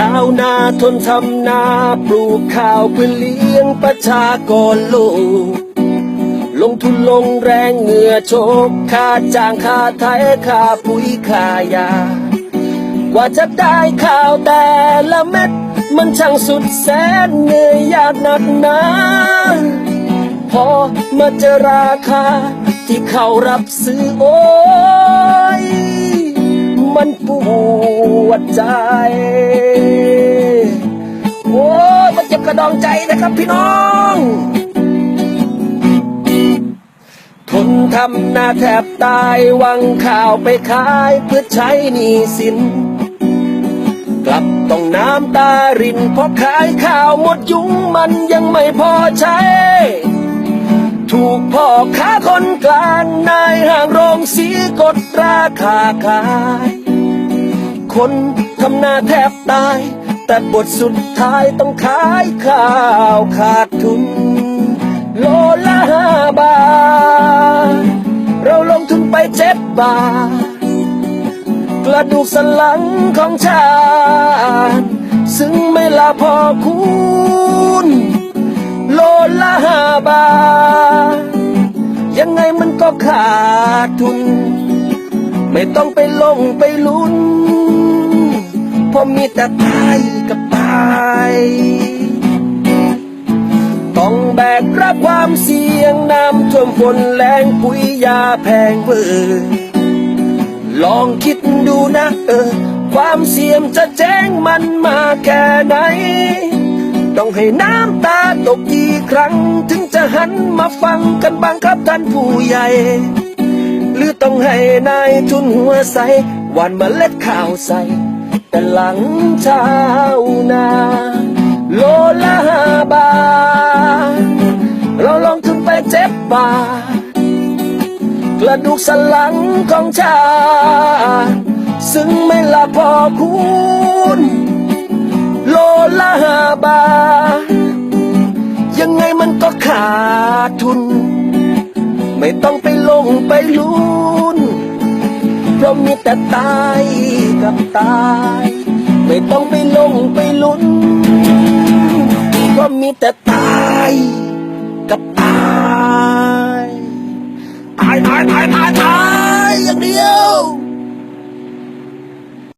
ชาวนาทนทำนาปลูกข้าวเพื่อเลี้ยงประชากรโลก ลงทุนลงแรงเหงื่อโชกค่าจ้างค่าไถค่าปุ๋ยค่ายา กว่าจะได้ข้าวแต่ละเม็ด มันช่างสุดแสนเหนื่อยยากหนักหนาพอมาเจอราคาที่เขารับซื้อโอ้ยมันปวด ใจ โอ้มันเจ็บกระดองใจนะครับพี่น้อง ทนทำหน้าแทบตายวังข้าวไปขายเพื่อใช้หนี้สิน กลับต้องน้ำตารินเพราะขายข้าวหมดยุงมันยังไม่พอใช้ถูกพ่อค้าคนกลางนายห้างโรงสีกดราคาขาย คนทำหน้าแทบตาย แต่บทสุดท้ายต้องขายข้าวขาดทุน โลละห้าบาท เราลงทุนไปเจ็ดบาท กระดูกสันหลังของชาติซึ่งไม่ลาพอคุณโลละห้าบาท ยังไงมันก็ขาดทุน ไม่ต้องไปลงไปลุ้น มีแต่ตายกับตาย ต้องแบกรับความเสี่ยงน้ำท่วมฝนแรงปุ๋ยยาแพงเบอร์ลองคิดดูนะเออ ความเสี่ยงจะแจ้งมันมาแค่ไหน ต้องให้น้ำตาตกกี่ครั้ง ถึงจะหันมาฟังกันบ้างครับท่านผู้ใหญ่ หรือต้องให้นายทุนหัวใสหวานเมล็ดข้าวใส่ แต่หลังชาวนา โลละห้าบาท เราลงทุนไปเจ็บบาท กระดูกสันหลังของชาติซึ่งไม่ละพอคุณโลละห้าบาท ยังไงมันก็ขาดทุน ไม่ต้องไปลงไปลุ้น เพราะมีแต่ตายกับตาย ไม่ต้องไปลงไปลุ้นเพราะมีแต่ตาย